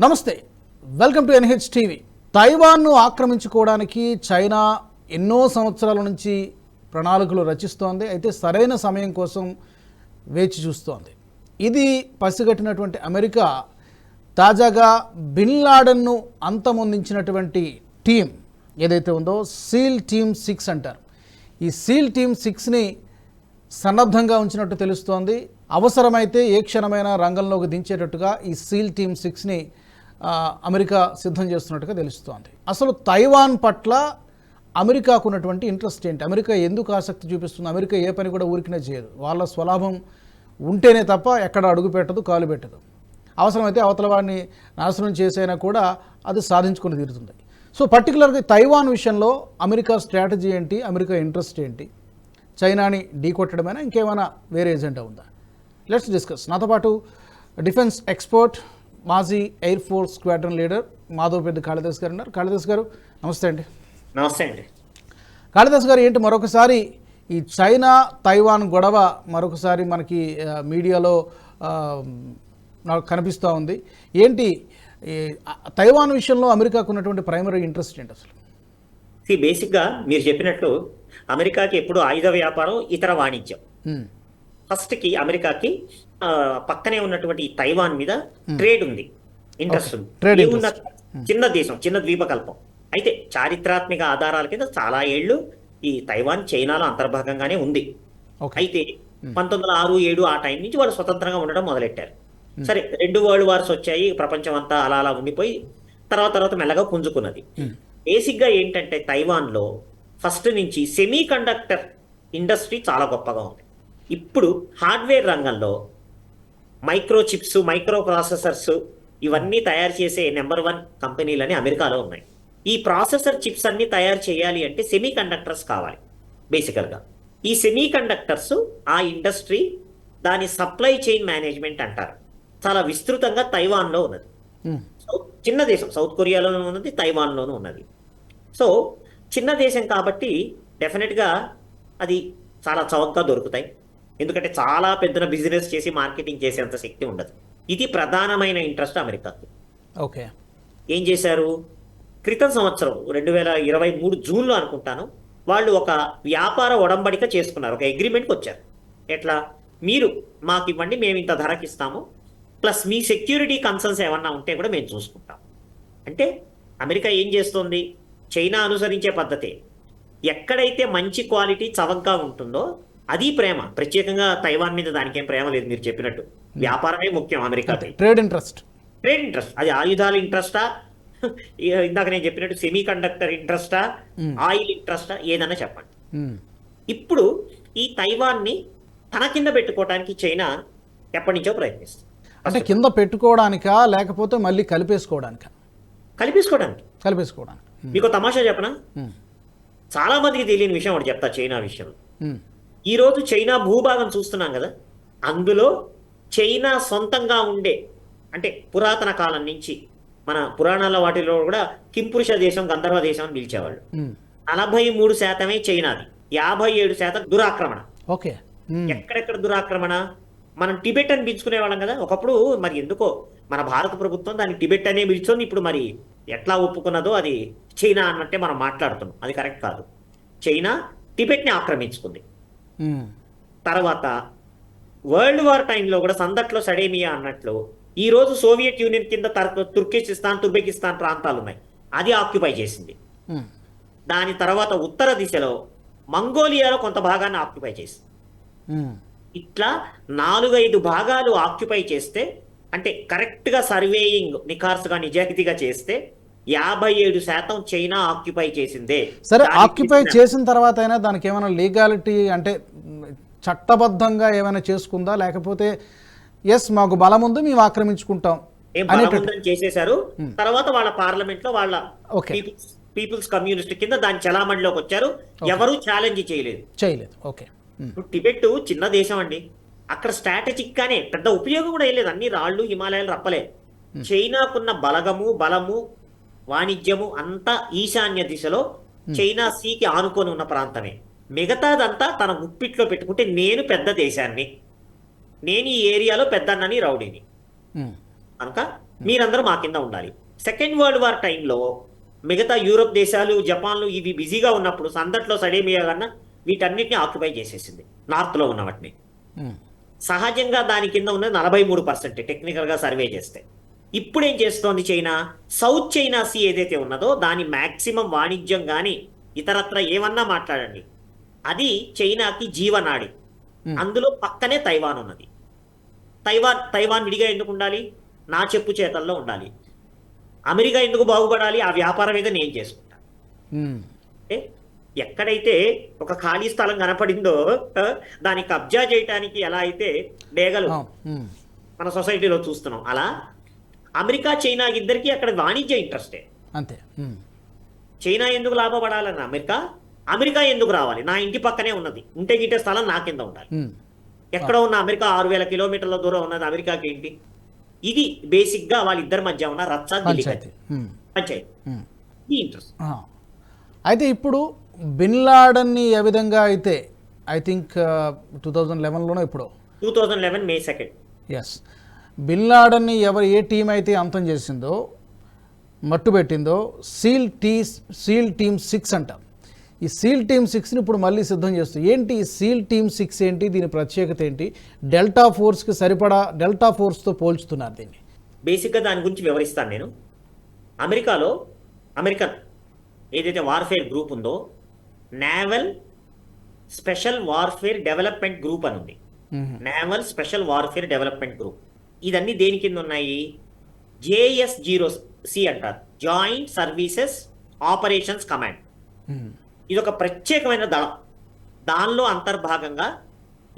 నమస్తే welcome to NH TV. తైవాన్ను ఆక్రమించుకోవడానికి చైనా ఎన్నో సంవత్సరాల నుంచి ప్రణాళికలు రచిస్తోంది. అయితే సరైన సమయం కోసం వేచి చూస్తోంది. ఇది పసిగట్టినటువంటి అమెరికా తాజాగా బిన్ లాడన్ను అంతమొందించినటువంటి టీం ఏదైతే ఉందో సీల్ టీమ్ సిక్స్ అంటారు. ఈ సీల్ టీమ్ సిక్స్ని సన్నద్ధంగా ఉంచినట్టు తెలుస్తోంది. అవసరమైతే ఏ క్షణమైనా రంగంలోకి దించేటట్టుగా ఈ సీల్ టీమ్ సిక్స్ని అమెరికా సిద్ధం చేస్తున్నట్టుగా తెలుస్తోంది. అసలు తైవాన్ పట్ల అమెరికాకు ఉన్నటువంటి ఇంట్రెస్ట్ ఏంటి? అమెరికా ఎందుకు ఆసక్తి చూపిస్తుంది? అమెరికా ఏ పని కూడా ఊరికినే చేయదు. వాళ్ళ స్వలాభం ఉంటేనే తప్ప ఎక్కడ అడుగు పెట్టదు కాలు పెట్టదు. అవసరమైతే అవతల వాడిని నాశనం చేసైనా కూడా అది సాధించుకుని తీరుతుంది. సో పర్టికులర్గా తైవాన్ విషయంలో అమెరికా స్ట్రాటజీ ఏంటి? అమెరికా ఇంట్రెస్ట్ ఏంటి? చైనాని ఢీకొట్టడమైనా ఇంకేమైనా వేరే ఎజెండా ఉందా? Let's discuss. నాతో పాటు డిఫెన్స్ ఎక్స్పర్ట్ మాజీ air force squadron leader Madhav పెద్ద కాళిదాస్ గారు ఉన్నారు. కాళిదాస్ గారు నమస్తే అండి. నమస్తే అండి. కాళిదాస్ గారు ఏంటి మరొకసారి ఈ చైనా తైవాన్ గొడవ మరొకసారి మనకి మీడియాలో నాకు కనిపిస్తూ ఉంది. ఏంటి తైవాన్ విషయంలో అమెరికాకు ఉన్నటువంటి ప్రైమరీ ఇంట్రెస్ట్ ఏంటి అసలు? సి బేసిక్గా మీరు చెప్పినట్లు అమెరికాకి ఎప్పుడు ఆయుధ వ్యాపారం ఇతర వాణిజ్యం. ఫస్ట్కి అమెరికాకి పక్కనే ఉన్నటువంటి తైవాన్ మీద ట్రేడ్ ఉంది. ఇంట్రెస్ట్ ఉంది. ఏమున్న చిన్న దేశం చిన్న ద్వీపకల్పం. అయితే చారిత్రాత్మక ఆధారాల కింద చాలా ఏళ్ళు ఈ తైవాన్ చైనాలో అంతర్భాగంగానే ఉంది. అయితే పంతొమ్మిది వందల ఆరు ఏడు ఆ టైం నుంచి వాళ్ళు స్వతంత్రంగా ఉండడం మొదలెట్టారు. సరే రెండు వరల్డ్ వార్స్ వచ్చాయి ప్రపంచం అంతా అలా అలా ఉండిపోయి తర్వాత తర్వాత మెల్లగా పుంజుకున్నది. బేసిక్గా ఏంటంటే తైవాన్లో ఫస్ట్ నుంచి సెమీ కండక్టర్ ఇండస్ట్రీ చాలా గొప్పగా ఉంది. ఇప్పుడు హార్డ్వేర్ రంగంలో మైక్రో చిప్స్ మైక్రో ప్రాసెసర్స్ ఇవన్నీ తయారు చేసే నెంబర్ వన్ కంపెనీలని అమెరికాలో ఉన్నాయి. ఈ ప్రాసెసర్ చిప్స్ అన్ని తయారు చేయాలి అంటే సెమీ కండక్టర్స్ కావాలి బేసికల్గా. ఈ సెమీ కండక్టర్స్ ఆ ఇండస్ట్రీ దాని సప్లై చైన్ మేనేజ్మెంట్ అంటారు. చాలా విస్తృతంగా తైవాన్లో ఉన్నది. చిన్న దేశం సౌత్ కొరియాలోనూ ఉన్నది తైవాన్లోనూ ఉన్నది. సో చిన్న దేశం కాబట్టి డెఫినెట్గా అది చాలా చౌకగా దొరుకుతాయి. ఎందుకంటే చాలా పెద్ద బిజినెస్ చేసి మార్కెటింగ్ చేసేంత శక్తి ఉండదు. ఇది ప్రధానమైన ఇంట్రెస్ట్ అమెరికాకి. ఓకే. ఏం చేశారు? క్రితం సంవత్సరం రెండు వేల ఇరవై మూడు జూన్లో అనుకుంటాను వాళ్ళు ఒక వ్యాపార ఒడంబడిక చేసుకున్నారు ఒక అగ్రిమెంట్కి వచ్చారు ఎట్లా? మీరు మాకు ఇవ్వండి మేము ఇంత ధరకి ఇస్తాము ప్లస్ మీ సెక్యూరిటీ కన్సర్న్స్ ఏమన్నా ఉంటే కూడా మేము చూసుకుంటాం. అంటే అమెరికా ఏం చేస్తుంది? చైనా అనుసరించే పద్ధతే. ఎక్కడైతే మంచి క్వాలిటీ చవకగా ఉంటుందో అది ప్రేమ. ప్రత్యేకంగా తైవాన్ మీద దానికేం ప్రేమ లేదు మీరు చెప్పినట్టు. వ్యాపారమే ముఖ్యం అమెరికాకి ట్రేడ్ ఇంట్రెస్ట్. Trade interest. అది ఆయుధాల ఇంట్రెస్టా? ఇందాక నేను చెప్పినట్టు సెమీ కండక్టర్ ఇంట్రెస్టా ఆయిల్ ఇంట్రెస్టా? ఏదన్నా చెప్పండి. ఇప్పుడు ఈ తైవాన్ని తన కింద పెట్టుకోవడానికి చైనా ఎప్పటి నుంచో ప్రయత్నిస్తుంది. అంటే కింద పెట్టుకోవడానికా లేకపోతే మళ్ళీ కలిపేసుకోవడానికా? కలిపేసుకోవడానికి. కలిపేసుకోవడానికి. మీకు తమాషా చెప్పనా? చాలా మందికి తెలియని విషయం ఒకటి చెప్తా చైనా విషయంలో. ఉమ్, ఈ రోజు చైనా భూభాగం చూస్తున్నాం కదా? అందులో చైనా సొంతంగా ఉండే అంటే పురాతన కాలం నుంచి మన పురాణాల వాటిలో కూడా కింపురుష దేశం గంధర్వ దేశం అని పిలిచేవాళ్ళు. నలభై మూడు శాతమే చైనాది. యాభై ఏడు శాతం దురాక్రమణ. ఓకే. ఎక్కడెక్కడ దురాక్రమణ? మనం టిబెట్ అని పిలుచుకునే వాళ్ళం కదా? ఒకప్పుడు మరి ఎందుకో మన భారత ప్రభుత్వం దాన్ని టిబెట్ అనే పిలుచుకొని ఇప్పుడు మరి ఎట్లా ఒప్పుకున్నదో అది చైనా అన్నట్టే మనం మాట్లాడుతున్నాం. అది కరెక్ట్ కాదు. చైనా టిబెట్ని ఆక్రమించుకుంది. తర్వాత వరల్డ్ వార్ టైంలో కూడా సందట్లో సడేమియా అన్నట్లు ఈ రోజు సోవియట్ యూనియన్ కింద తర్- తుర్కిస్తాన్ తుర్బెకిస్తాన్ ప్రాంతాలు ఉన్నాయి. అది ఆక్యుపై చేసింది. దాని తర్వాత ఉత్తర దిశలో మంగోలియాలో కొంత భాగాన్ని ఆక్యుపై చేసింది. ఇట్లా నాలుగైదు భాగాలు ఆక్యుపై చేస్తే అంటే కరెక్ట్గా సర్వేయింగ్ నిఖార్సుగా నిజాయితీగా చేస్తే యాభై ఏడు శాతం చైనా ఆక్యుపై చేసిందే. సరే ఆక్యుపై చేసిన తర్వాత అయినా దానికి ఏమైనా లీగాలిటీ అంటే చట్టబద్ధంగా ఏమైనా చేసుకుందా? లేకపోతే ఎస్ మాకు బలం ఉంది మేము ఆక్రమించుకుంటాం చేసేశారు. తర్వాత వాళ్ళ పార్లమెంట్లో వాళ్ళ. పీపుల్స్ కమ్యూనిస్ట్ కింద దాని చలామణిలోకి వచ్చారు. ఎవరు ఛాలెంజ్ చేయలేదు. చేయలేదు. ఓకే. టిబెట్ చిన్న దేశం అండి. అక్కడ స్ట్రాటజిక్ గానే పెద్ద ఉపయోగం కూడా ఏం లేదు. అన్ని రాళ్ళు హిమాలయాలు రప్పలే. చైనాకున్న బలగము బలము వాణిజ్యము అంతా ఈశాన్య దిశలో చైనా సీకి ఆనుకొని ఉన్న ప్రాంతమే. మిగతాదంతా తన గుప్పిట్లో పెట్టుకుంటే నేను పెద్ద దేశాన్ని. నేను ఈ ఏరియాలో పెద్దన్నని రౌడీని. కనుక మీరందరూ మా కింద ఉండాలి. సెకండ్ వరల్డ్ వార్ టైంలో మిగతా యూరోప్ దేశాలు జపాన్లు ఇవి బిజీగా ఉన్నప్పుడు సందట్లో సడేమియా కన్నా వీటన్నిటిని ఆక్యుపై చేసేసింది. నార్త్లో ఉన్న వాటిని. సహజంగా దాని కింద ఉన్నది నలభై మూడు పర్సెంట్ టెక్నికల్గా సర్వే చేస్తే. ఇప్పుడు ఏం చేస్తోంది చైనా? సౌత్ చైనా సీ ఏదైతే ఉన్నదో దాని మాక్సిమం వాణిజ్యం కానీ ఇతరత్ర ఏమన్నా మాట్లాడండి. అది చైనాకి జీవనాడి. అందులో పక్కనే తైవాన్ ఉన్నది. తైవాన్ తైవాన్ విడిగా ఎందుకు ఉండాలి? నా చెప్పు చేతల్లో ఉండాలి. అమెరికా ఎందుకు బాగుపడాలి? ఆ వ్యాపారం ఏదో నేను చేసుకుంటా. ఎక్కడైతే ఒక ఖాళీ స్థలం కనపడిందో ఆ, దాన్ని కబ్జా చేయటానికి ఎలా అయితే డేగలు మన సొసైటీలో చూస్తున్నాం. అలా అమెరికా చైనా ఇద్దరికి అక్కడ వాణిజ్య ఇంట్రెస్టే. అంతే. చైనా ఎందుకు లాభపడాలని అమెరికా? అమెరికా ఎందుకు రావాలి? నా ఇంటి పక్కనే ఉన్నది. ఉంటే గిట్టే స్థలం నా కింద ఉండాలి. ఎక్కడ ఉన్న అమెరికా ఆరు వేల కిలోమీటర్ల దూరం ఉన్నది అమెరికాకి ఏంటి? ఇది బేసిక్గా వాళ్ళిద్దరి మధ్య ఉన్న రచ్చ. పంచాయతీ. ఇంట్రెస్ట్. అయితే ఇప్పుడు బిన్ లాడన్ని ఏ విధంగా అయితే ఐ థింక్ టూ థౌజండ్ లెవెన్లోనో ఇప్పుడు? Two thousand eleven May second. Yes. Bin లాడన్ని ఎవరు ఏ టీం అయితే అంతం చేసిందో మట్టు పెట్టిందో seal tea seal team six అంట. ఈ సీల్ టీమ్ సిక్స్ని ఇప్పుడు మళ్ళీ సిద్ధం చేస్తుంది ఏంటి ఈ సీల్ టీమ్ సిక్స్ ఏంటి దీని ప్రత్యేకత ఏంటి? డెల్టా ఫోర్స్కి సరిపడా డెల్టా ఫోర్స్తో పోల్చుతున్నారు దీన్ని. బేసిక్గా దాని గురించి వివరిస్తాను నేను. అమెరికాలో అమెరికన్ ఏదైతే వార్ఫేర్ గ్రూప్ ఉందో naval special warfare development group అని ఉంది. Naval special warfare development group. ఇదన్నీ దేని కింద ఉన్నాయి? జేఎస్ జీరో సి అంటారు జాయింట్ సర్వీసెస్ ఆపరేషన్స్ కమాండ్. ఇది ఒక ప్రత్యేకమైన దళం. దానిలో అంతర్భాగంగా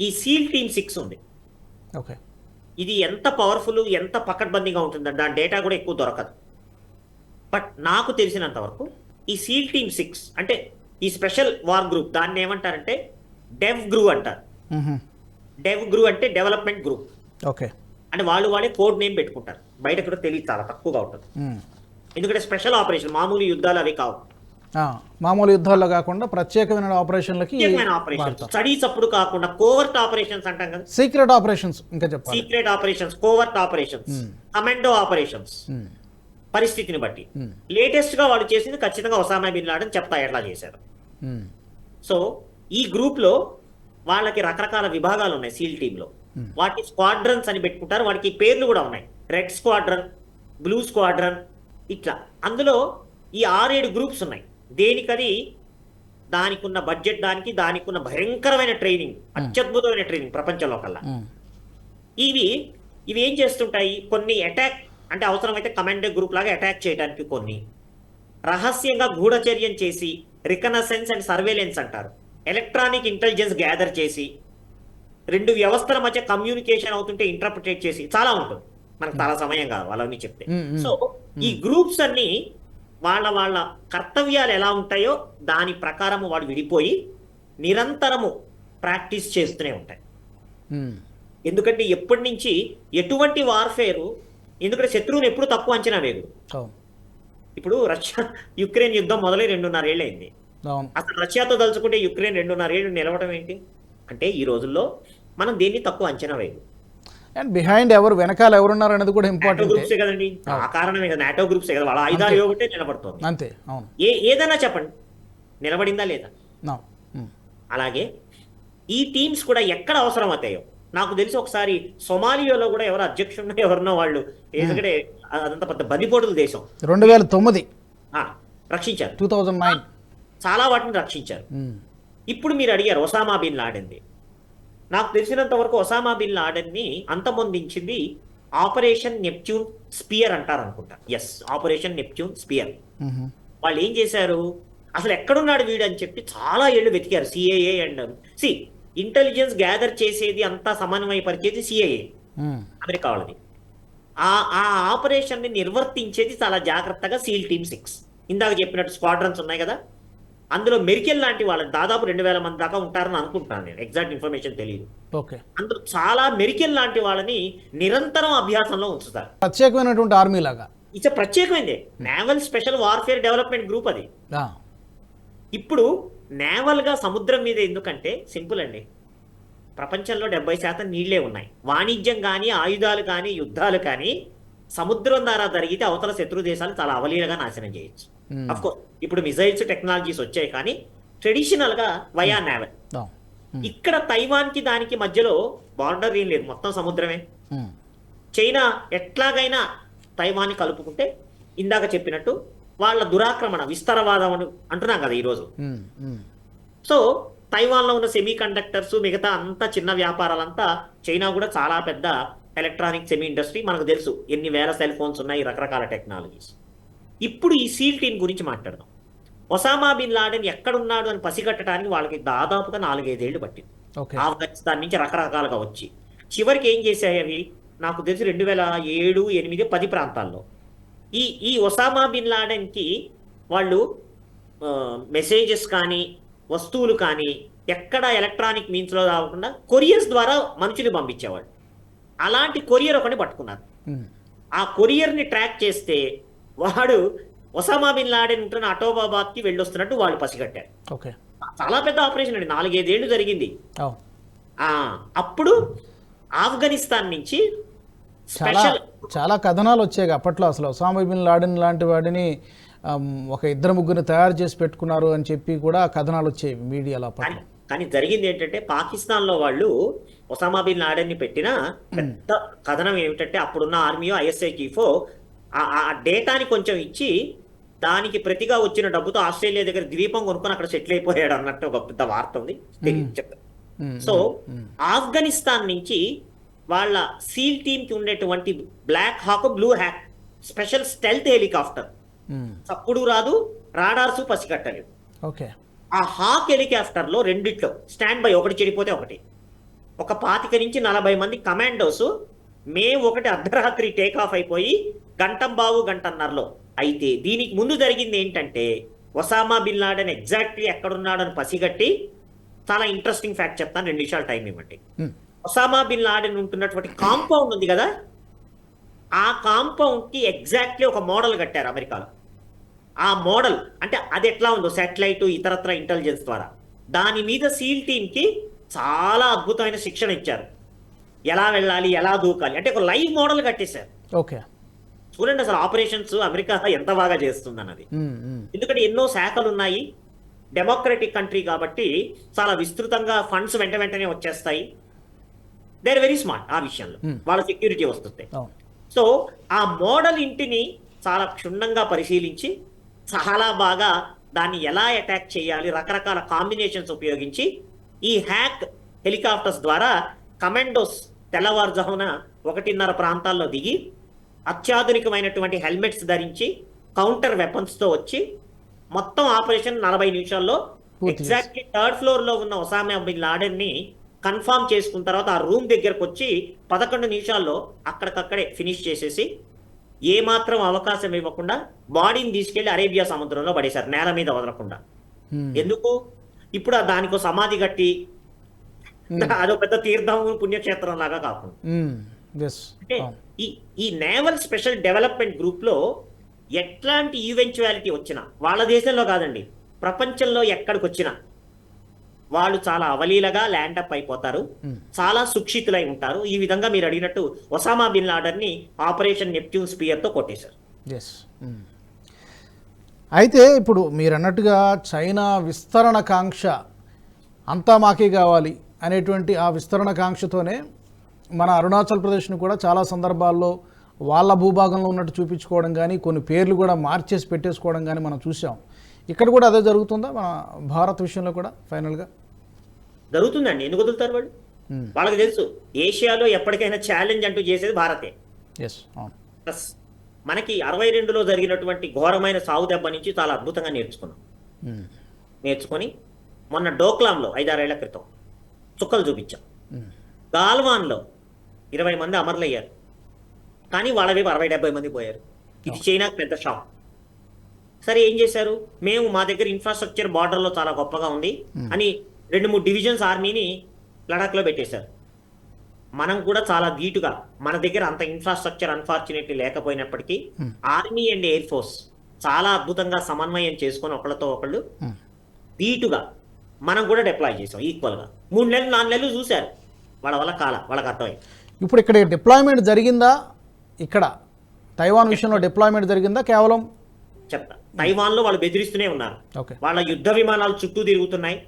ఈ సీల్ టీమ్ సిక్స్ ఉంది. ఓకే. ఇది ఎంత పవర్ఫుల్ ఎంత పకడ్బందీగా ఉంటుందంటే దాని డేటా కూడా ఎక్కువ దొరకదు. బట్ నాకు తెలిసినంత వరకు ఈ సీల్ టీమ్ సిక్స్ అంటే ఈ స్పెషల్ వార్ గ్రూప్ దాన్ని ఏమంటారంటే డెవ్ గ్రూ అంటారు. డెవ్ గ్రూ అంటే డెవలప్మెంట్ గ్రూప్ ఓకే. అంటే వాళ్ళు వాళ్ళే కోడ్ నేమ్ పెట్టుకుంటారు. బయట కూడా తెలియదు చాలా తక్కువగా ఉంటుంది. ఎందుకంటే స్పెషల్ ఆపరేషన్ మామూలు యుద్ధాలు అవి కావు. మామూలు యుద్ధాల్లో కాకుండా ప్రత్యేకమైన ఆపరేషన్లకి స్టడీస్ అప్పుడు కాకుండా కోవర్ట్ ఆపరేషన్స్ అంటాం కదా. సీక్రెట్ ఆపరేషన్స్ ఇంకా చెప్పాలి. Secret operations covert operations commando operations. పరిస్థితిని బట్టి. లేటెస్ట్గా వాళ్ళు చేసింది ఖచ్చితంగా ఒసామా బిన్ లాడన్ చెప్తా ఎట్లా చేశారు. సో ఈ గ్రూప్లో వాళ్ళకి రకరకాల విభాగాలు ఉన్నాయి సీల్ టీమ్ వాటి స్క్వాడ్రన్స్ అని పెట్టుకుంటారు. వాటికి పేర్లు కూడా ఉన్నాయి. రెడ్ స్క్వాడ్రన్ బ్లూ స్క్వాడ్రన్ ఇట్లా. అందులో ఈ ఆరేడు గ్రూప్స్ ఉన్నాయి. దేనికది? దానికి ఉన్న బడ్జెట్ దానికి దానికి ఉన్న భయంకరమైన ట్రైనింగ్ అత్యద్భుతమైన ట్రైనింగ్ ప్రపంచంలో కల్లా. ఇవి ఇవి ఏం చేస్తుంటాయి? కొన్ని అటాక్ అంటే అవసరమైతే కమాండర్ గ్రూప్ లాగా అటాక్ చేయడానికి కొన్ని. రహస్యంగా గూఢచర్యం చేసి రికనసెన్స్ అండ్ సర్వేలెన్స్ అంటారు. ఎలక్ట్రానిక్ ఇంటెలిజెన్స్ గ్యాదర్ చేసి రెండు వ్యవస్థల మధ్య కమ్యూనికేషన్ అవుతుంటే ఇంటర్ప్రిటేట్ చేసి చాలా ఉంటుంది. మనకు చాలా సమయం కాదు వాళ్ళని చెప్తే. సో ఈ గ్రూప్స్ అన్ని వాళ్ళ వాళ్ళ కర్తవ్యాలు ఎలా ఉంటాయో దాని ప్రకారం వాడు విడిపోయి నిరంతరము ప్రాక్టీస్ చేస్తూనే ఉంటాయి. ఎందుకంటే ఎప్పటి నుంచి ఎటువంటి వార్ఫేరు ఎందుకంటే శత్రువుని ఎప్పుడు తక్కువ అంచనా వేయదు. అవును. ఇప్పుడు రష్యా యుక్రెయిన్ యుద్ధం మొదలై రెండున్నర ఏళ్ళు అయింది అసలు రష్యాతో తలుచుకుంటే యుక్రెయిన్ రెండున్నర ఏళ్ళు నిలవడం ఏంటి? అంటే ఈ రోజుల్లో మనం దేన్ని తక్కువ అంచనా వేయదు అండ్ బిహైండ్ ఎవరు వెనకాల ఎవరున్నారు అనేది కూడా ఇంపార్టెంట్ గ్రూప్సే కదండి? ఆ కారణమే కదా నాటో గ్రూప్సే కదా వాళ్ళ ఆయుధాలు ఒకటే నిలబడుతోంది. అంతే అవును. ఏ ఏదైనా చెప్పండి. నిలబడిందా లేదా. అలాగే ఈ టీమ్స్ కూడా ఎక్కడ అవసరం అవుతాయో? నాకు తెలిసి ఒకసారి సొమాలియాలో కూడా ఎవరు అధ్యక్షుడు ఎవరినో వాళ్ళు ఎందుకంటే అదంతా పెద్ద బందిపోటుల దేశం. రెండు వేల తొమ్మిది ఆ, రక్షించారు. Two thousand nine. చాలా వాటిని రక్షించారు. ఇప్పుడు మీరు అడిగారు ఒసామా బిన్ లాడెన్ది. నాకు తెలిసినంత వరకు ఒసామా బిన్ లాడెన్ని అంతమొందించింది ఆపరేషన్ నెప్ట్యూన్ స్పియర్ అంటారు అనుకుంటా ఎస్ ఆపరేషన్ నెప్ట్యూన్ స్పియర్. వాళ్ళు ఏం చేశారు? అసలు ఎక్కడున్నాడు వీడు అని చెప్పి చాలా ఏళ్ళు వెతికారు CIA and C intelligence gather చేసేది అంతా సమన్వయపరిచేది సిఐఏ అమెరికా వాళ్ళది. ఆ ఆ ఆపరేషన్ని నిర్వర్తించేది చాలా జాగ్రత్తగా సీల్ టీమ్ సిక్స్ ఇందాక చెప్పినట్టు స్క్వాడ్రన్స్ ఉన్నాయి కదా? అందులో మెరికెల్ లాంటి వాళ్ళని దాదాపు రెండు వేల మంది దాకా ఉంటారని అనుకుంటున్నాను నేను. ఎగ్జాక్ట్ ఇన్ఫర్మేషన్ తెలియదు. ఓకే. అందులో చాలా మెరికెల్ లాంటి వాళ్ళని నిరంతరం అభ్యాసంలో ఉంచుతారు. ప్రత్యేకమైనటువంటి ఆర్మీ లాగా? ఇది ప్రత్యేకమైంది. Naval special warfare development group అది. ఇప్పుడు నేవల్గా సముద్రం మీద ఎందుకంటే సింపుల్ అండి. ప్రపంచంలో డెబ్బై శాతం నీళ్ళే ఉన్నాయి. వాణిజ్యం కానీ ఆయుధాలు కానీ యుద్ధాలు కానీ సముద్రం ద్వారా జరిగితే అవతల శత్రు దేశాలు చాలా అవలీలగా నాశనం చేయొచ్చు Hmm. అఫ్ కోర్స్ ఇప్పుడు మిజైల్స్ టెక్నాలజీస్ వచ్చాయి కానీ ట్రెడిషనల్గా వయా నేవల్ అవును. ఇక్కడ తైవాన్కి దానికి మధ్యలో బార్డర్ ఏం లేదు మొత్తం సముద్రమే. చైనా ఎట్లాగైనా తైవాన్ని కలుపుకుంటే ఇందాక చెప్పినట్టు వాళ్ళ దురాక్రమణ విస్తారవాదం అని అంటున్నాం కదా ఈరోజు. సో తైవాన్లో ఉన్న సెమీ కండక్టర్స్ మిగతా అంతా చిన్న వ్యాపారాలంతా చైనా కూడా చాలా పెద్ద ఎలక్ట్రానిక్ సెమీ ఇండస్ట్రీ మనకు తెలుసు ఎన్ని వేల సెల్ ఫోన్స్ ఉన్నాయి రకరకాల టెక్నాలజీస్ ఇప్పుడు ఈ సీల్ టీన్ గురించి మాట్లాడదాం. ఒసామా బిన్ లాడెన్ ఎక్కడున్నాడు అని పసిగట్టడానికి వాళ్ళకి దాదాపుగా నాలుగైదేళ్ళు పట్టింది. ఆఫ్ఘనిస్తాన్ నుంచి రకరకాలుగా వచ్చి. చివరికి ఏం చేశాయి అవి? నాకు తెలిసి రెండు వేల ఏడు ఎనిమిది పది ప్రాంతాల్లో. ఈ ఈ ఒసామా బిన్ లాడెన్కి వాళ్ళు మెసేజెస్ కానీ వస్తువులు కానీ ఎక్కడ ఎలక్ట్రానిక్ మీన్స్లో కాకుండా కొరియర్స్ ద్వారా మనుషులు పంపించేవాళ్ళు. అలాంటి కొరియర్ ఒకటి పట్టుకున్నారు. ఆ కొరియర్ని ట్రాక్ చేస్తే వాడు ఒసామా బిన్ లాడెన్ ఉంటున్న అటోబాబాద్కి వెళ్ళొస్తున్నట్టు వాళ్ళు పసిగట్టారు. ఓకే. చాలా పెద్ద ఆపరేషన్ అండి. నాలుగైదేళ్ళు జరిగింది. అప్పుడు ఆఫ్ఘనిస్తాన్ నుంచి చాలా స్పెషల్ చాలా కథనాలు వచ్చాయి అప్పట్లో అసలు. ఒసామా బిన్ లాడెన్ లాంటి వాడిని ఒక ఇద్దరు ముగ్గురిని తయారు చేసి పెట్టుకున్నారు అని చెప్పి కూడా కథనాలు వచ్చాయి మీడియాలో అప్పట్లో. కానీ జరిగింది ఏంటంటే పాకిస్తాన్లో వాళ్ళు ఒసామా బిన్ లాడెన్ని పెట్టిన పెద్ద కథనం ఏమిటంటే అప్పుడున్న ఆర్మీయో ఐఎస్ఐ చీఫో ఆ- డేటాని కొంచెం ఇచ్చి దానికి ప్రతిగా వచ్చిన డబ్బుతో ఆస్ట్రేలియా దగ్గర ద్వీపం కొనుక్కొని అక్కడ సెటిల్ అయిపోయాడు అన్నట్టు ఒక పెద్ద వార్త ఉంది. సో ఆఫ్ఘనిస్తాన్ నుంచి వాళ్ళ సీల్ టీమ్కి ఉండేటువంటి black hawk blue hawk special stealth helicopter. Um. చప్పుడు రాదు రాడార్సు పసిగట్టలేదు. ఓకే. ఆ హాక్ హెలికాప్టర్లో రెండిట్లో స్టాండ్ బై ఒకటి చెడిపోతే ఒకటి. ఒక పాతిక నుంచి నలభై మంది కమాండోస్ మే ఒకటి అర్ధరాత్రి టేక్ ఆఫ్ అయిపోయి గంటం బావు గంటన్నరలో. అయితే దీనికి ముందు జరిగింది ఏంటంటే ఒసామా బిన్ లాడెన్ ఎగ్జాక్ట్లీ ఎక్కడున్నాడని పసిగట్టి చాలా ఇంట్రెస్టింగ్ ఫ్యాక్ట్ చెప్తాను రెండు నిమిషాలు టైం ఇవ్వండి. ఒసామా బిన్ లాడెన్ ఉంటున్నటువంటి కాంపౌండ్ ఉంది కదా ఆ కాంపౌండ్కి ఎగ్జాక్ట్లీ ఒక మోడల్ కట్టారు అమెరికాలో. ఆ మోడల్ అంటే అది ఎట్లా ఉందో శాటిలైట్ ఇతరత్ర ఇంటెలిజెన్స్ ద్వారా. దాని మీద సీల్ టీమ్కి చాలా అద్భుతమైన శిక్షణ ఇచ్చారు. ఎలా వెళ్ళాలి ఎలా దూకాలి అంటే ఒక లైవ్ మోడల్ కట్టేశారు. ఓకే. చూడండి అసలు ఆపరేషన్స్ అమెరికా ఎంత బాగా చేస్తుంది అన్నది. ఎందుకంటే ఎన్నో శాఖలు ఉన్నాయి. డెమోక్రటిక్ కంట్రీ కాబట్టి చాలా విస్తృతంగా ఫండ్స్ వెంట వెంటనే వచ్చేస్తాయి. దే ఆర్ వెరీ స్మార్ట్ ఆ విషయంలో. వాళ్ళ సెక్యూరిటీ వస్తుంది సో ఆ మోడల్ ఇంటిని చాలా క్షుణ్ణంగా పరిశీలించి చాలా బాగా దాన్ని ఎలా అటాక్ చేయాలి రకరకాల కాంబినేషన్స్ ఉపయోగించి ఈ హ్యాక్ హెలికాప్టర్స్ ద్వారా కమాండోస్ తెల్లవారుజామున ఒకటిన్నర ప్రాంతాల్లో దిగి అత్యాధునికమైనటువంటి హెల్మెట్స్ ధరించి కౌంటర్ వెపన్స్తో వచ్చి మొత్తం ఆపరేషన్ నలభై నిమిషాల్లో ఎగ్జాక్ట్లీ థర్డ్ ఫ్లోర్లో ఉన్న ఒసామా బిన్ లాడెన్ని కన్ఫర్మ్ చేసుకున్న తర్వాత ఆ రూమ్ దగ్గరకు వచ్చి పదకొండు నిమిషాల్లో అక్కడికక్కడే ఫినిష్ చేసేసి ఏ మాత్రం అవకాశం ఇవ్వకుండా బాడీని తీసుకెళ్ళి అరేబియా సముద్రంలో పడేశారు నేల మీద వదలకుండా. ఎందుకు? ఇప్పుడు ఆ దానికో సమాధి కట్టి అదో పెద్ద తీర్థం పుణ్యక్షేత్రం లాగా కాకుండా. అంటే ఈ ఈ నేవల్ స్పెషల్ డెవలప్మెంట్ గ్రూప్లో ఎట్లాంటి ఈవెంచువాలిటీ వచ్చినా వాళ్ళ దేశంలో కాదండి ప్రపంచంలో ఎక్కడికి వచ్చినా వాళ్ళు చాలా అవలీలగా ల్యాండ్ అప్ అయిపోతారు. చాలా సుక్షితులై ఉంటారు. ఈ విధంగా మీరు అడిగినట్టు ఒసామా బిన్ లాడర్ని ఆపరేషన్ నెప్ట్యూన్ స్పియర్తో కొట్టేశారు అయితే ఇప్పుడు మీరు అన్నట్టుగా చైనా విస్తరణ కాంక్ష అంతా మాకే కావాలి అనేటువంటి ఆ విస్తరణ కాంక్షతోనే మన అరుణాచల్ ప్రదేశ్ను కూడా చాలా సందర్భాల్లో వాళ్ళ భూభాగంలో ఉన్నట్టు చూపించుకోవడం కానీ కొన్ని పేర్లు కూడా మార్చేసి పెట్టేసుకోవడం కానీ మనం చూసాం ఇక్కడ కూడా అదే జరుగుతుందా? మన భారత్ విషయంలో కూడా ఫైనల్గా? జరుగుతుందండి. ఎందుకు వదులుతారు వాళ్ళు? వాళ్ళకి తెలుసు. ఏషియాలో ఎప్పటికైనా ఛాలెంజ్ అంటూ చేసేది భారతే. ప్లస్ మనకి అరవై రెండులో జరిగినటువంటి ఘోరమైన సాగు దెబ్బ నుంచి చాలా అద్భుతంగా నేర్చుకున్నాం. ఉమ్. నేర్చుకొని మొన్న డోక్లాంలో ఐదారేళ్ళ క్రితం చుక్కలు చూపించాం. ఉమ్. గాల్వాన్లో ఇరవై మంది అమరులయ్యారు. కానీ వాళ్ళ వైపు అరవై డెబ్బై మంది పోయారు. ఇది చైనాకు పెద్ద షాక్. సరే ఏం చేశారు? మేము మా దగ్గర ఇన్ఫ్రాస్ట్రక్చర్ బార్డర్లో చాలా గొప్పగా ఉంది అని రెండు మూడు డివిజన్స్ ఆర్మీని లడాఖ్లో పెట్టేశారు. మనం కూడా చాలా ధీటుగా మన దగ్గర అంత ఇన్ఫ్రాస్ట్రక్చర్ అన్ఫార్చునేట్లీ లేకపోయినప్పటికీ ఆర్మీ అండ్ ఎయిర్ ఫోర్స్ చాలా అద్భుతంగా సమన్వయం చేసుకొని ఒకళ్ళతో ఒకళ్ళు. ధీటుగా మనం కూడా డిప్లాయ్ చేసాం ఈక్వల్గా మూడు నెలలు నాలుగు నెలలు చూశారు. వాళ్ళ వల్ల కాల వాళ్ళకి అర్థమైంది. ఇప్పుడు ఇక్కడ డిప్లాయ్మెంట్ జరిగిందా? ఇక్కడ. తైవాన్ విషయంలో డిప్లాయ్మెంట్ జరిగిందా? కేవలం చెప్తా. తైవాన్లో వాళ్ళు బెదిరిస్తూనే ఉన్నారు. వాళ్ళ యుద్ధ విమానాలు చుట్టూ తిరుగుతున్నాయి.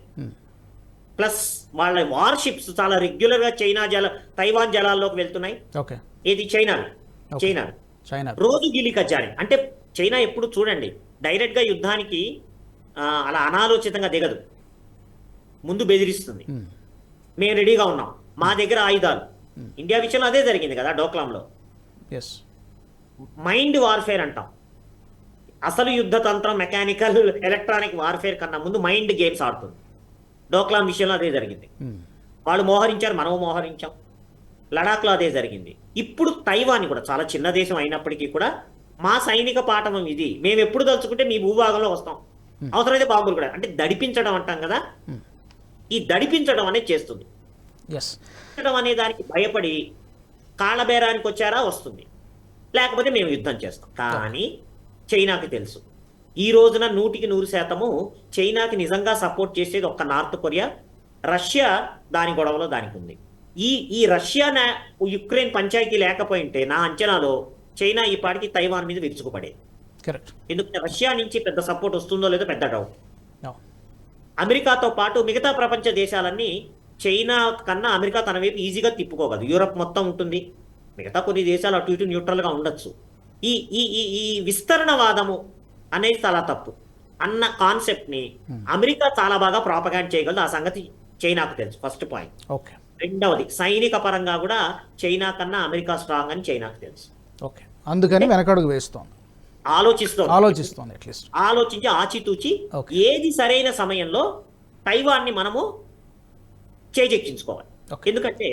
ప్లస్ వాళ్ళ వార్షిప్స్ చాలా రెగ్యులర్గా చైనా జల తైవాన్ జలాల్లోకి వెళ్తున్నాయి. ఏది? చైనా. చైనా. చైనా. రోజు గిలి కజ్జారి అంటే చైనా ఎప్పుడు చూడండి డైరెక్ట్గా యుద్ధానికి అలా అనాలోచితంగా దిగదు. ముందు బెదిరిస్తుంది. మేము రెడీగా ఉన్నాం. మా దగ్గర ఆయుధాలు. ఇండియా విషయంలో అదే జరిగింది కదా డోక్లాంలో. మైండ్ వార్ఫేర్ అంటాం. అసలు యుద్ధ తంత్రం మెకానికల్ ఎలక్ట్రానిక్ వార్ఫేర్ కన్నా ముందు మైండ్ గేమ్స్ ఆడుతుంది. డోక్లాం విషయంలో అదే జరిగింది. వాళ్ళు మోహరించారు మనము మోహరించాం. లడాఖ్లో అదే జరిగింది. ఇప్పుడు తైవాన్ కూడా చాలా చిన్న దేశం అయినప్పటికీ కూడా మా సైనిక పాఠవం ఇది. మేము ఎప్పుడు తలుచుకుంటే మీ భూభాగంలో వస్తాం. అవసరమైతే బాంబులు కూడా. అంటే దడిపించడం అంటాం కదా. ఈ దడిపించడం అనేది చేస్తుంది. అనే దానికి భయపడి కాళ్ళబేరానికి వచ్చారా? వస్తుంది. లేకపోతే మేము యుద్ధం చేస్తాం. కానీ చైనాకి తెలుసు. ఈ రోజున నూటికి నూరు శాతము చైనాకి నిజంగా సపోర్ట్ చేసేది ఒక్క నార్త్ కొరియా రష్యా దాని గొడవలో దానికి ఉంది. ఈ ఈ రష్యా నా- యుక్రెయిన్ పంచాయతీ లేకపోయింటే నా అంచనాలో చైనా ఈ పాటికి తైవాన్ మీద విరుచుకుపడేది. కరెక్ట్ ఎందుకంటే రష్యా నుంచి పెద్ద సపోర్ట్ వస్తుందో లేదో పెద్ద డౌట్. అమెరికాతో పాటు మిగతా ప్రపంచ దేశాలన్నీ చైనా కన్నా అమెరికా తన వైపు ఈజీగా తిప్పుకోగలదు. యూరప్ మొత్తం ఉంటుంది. మిగతా కొన్ని దేశాలు అటు ఇటు న్యూట్రల్గా ఉండొచ్చు. ఈ ఈ ఈ ఈ విస్తరణవాదము అనేది చాలా తప్పు. అన్న కాన్సెప్ట్ని అమెరికా చాలా బాగా ప్రాపగాండ్ చేయగలదు. ఆ సంగతి చైనాకు తెలుసు. ఫస్ట్ పాయింట్ ఓకే రెండవది సైనిక పరంగా కూడా చైనా కన్నా అమెరికా స్ట్రాంగ్ అని చైనాకు తెలుసు. ఓకే అందుకని వెనకడుగు వేస్తోంది. ఆలోచిస్తూ ఆలోచిస్తోంది అట్లీస్ట్ ఆలోచించి ఆచితూచి. ఏది సరైన సమయంలో తైవాన్ని మనము చేజెక్కించుకోవాలి. ఎందుకంటే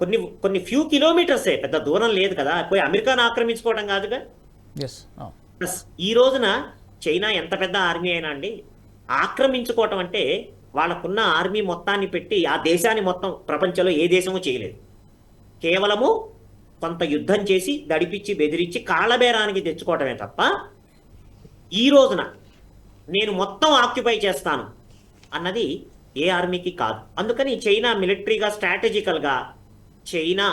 కొన్ని కొన్ని ఫ్యూ కిలోమీటర్సే పెద్ద దూరం లేదు కదా. పోయి అమెరికాను ఆక్రమించుకోవడం కాదుగా? ఎస్ ప్లస్ ఈ రోజున చైనా ఎంత పెద్ద ఆర్మీ అయినా అండి ఆక్రమించుకోవటం అంటే వాళ్ళకున్న ఆర్మీ మొత్తాన్ని పెట్టి ఆ దేశాన్ని మొత్తం ప్రపంచంలో ఏ దేశము చేయలేదు. కేవలము కొంత యుద్ధం చేసి దడిపించి బెదిరించి కాళ్ళబేరానికి తెచ్చుకోవటమే తప్ప ఈ రోజున నేను మొత్తం ఆక్యుపై చేస్తాను అన్నది ఏ ఆర్మీకి కాదు. అందుకని చైనా మిలిటరీగా స్ట్రాటజికల్గా చైనా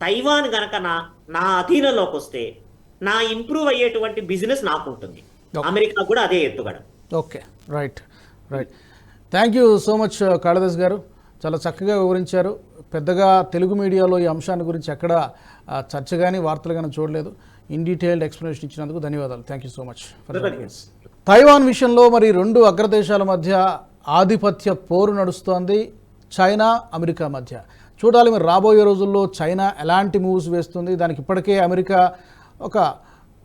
తైవాన్ గనక నా నా అధీనంలోకి వస్తే నా ఇంప్రూవ్ అయ్యేటువంటి బిజినెస్ నాకు ఉంటుంది. అమెరికా కూడా అదే ఎత్తుగడ. Okay. Right. Right. Thank you so much Kalidas గారు. చాలా చక్కగా వివరించారు. పెద్దగా తెలుగు మీడియాలో ఈ అంశాన్ని గురించి ఎక్కడ ఆ, చర్చ కానీ వార్తలు కానీ చూడలేదు. ఇన్ డీటెయిల్డ్ ఎక్స్ప్లెనేషన్ ఇచ్చినందుకు ధన్యవాదాలు. Thank you so much. Taiwan విషయంలో మరి రెండు అగ్రదేశాల మధ్య ఆధిపత్య పోరు నడుస్తోంది. చైనా అమెరికా మధ్య. చూడాలి మరి రాబోయే రోజుల్లో చైనా ఎలాంటి మూవ్స్ వేస్తుంది? దానికి ఇప్పటికే అమెరికా ఒక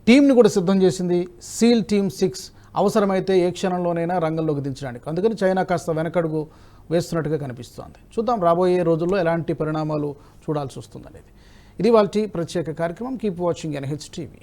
టీంని కూడా సిద్ధం చేసింది. సీల్ టీమ్ సిక్స్ అవసరమైతే ఏ క్షణంలోనైనా రంగంలోకి దించడానికి. అందుకని చైనా కాస్త వెనకడుగు వేస్తున్నట్టుగా కనిపిస్తోంది. చూద్దాం రాబోయే రోజుల్లో ఎలాంటి పరిణామాలు చూడాల్సి వస్తుంది అనేది ఇది వాళ్ళ ప్రత్యేక కార్యక్రమం కీప్ వాచింగ్ ఎన్హెచ్ టీవీ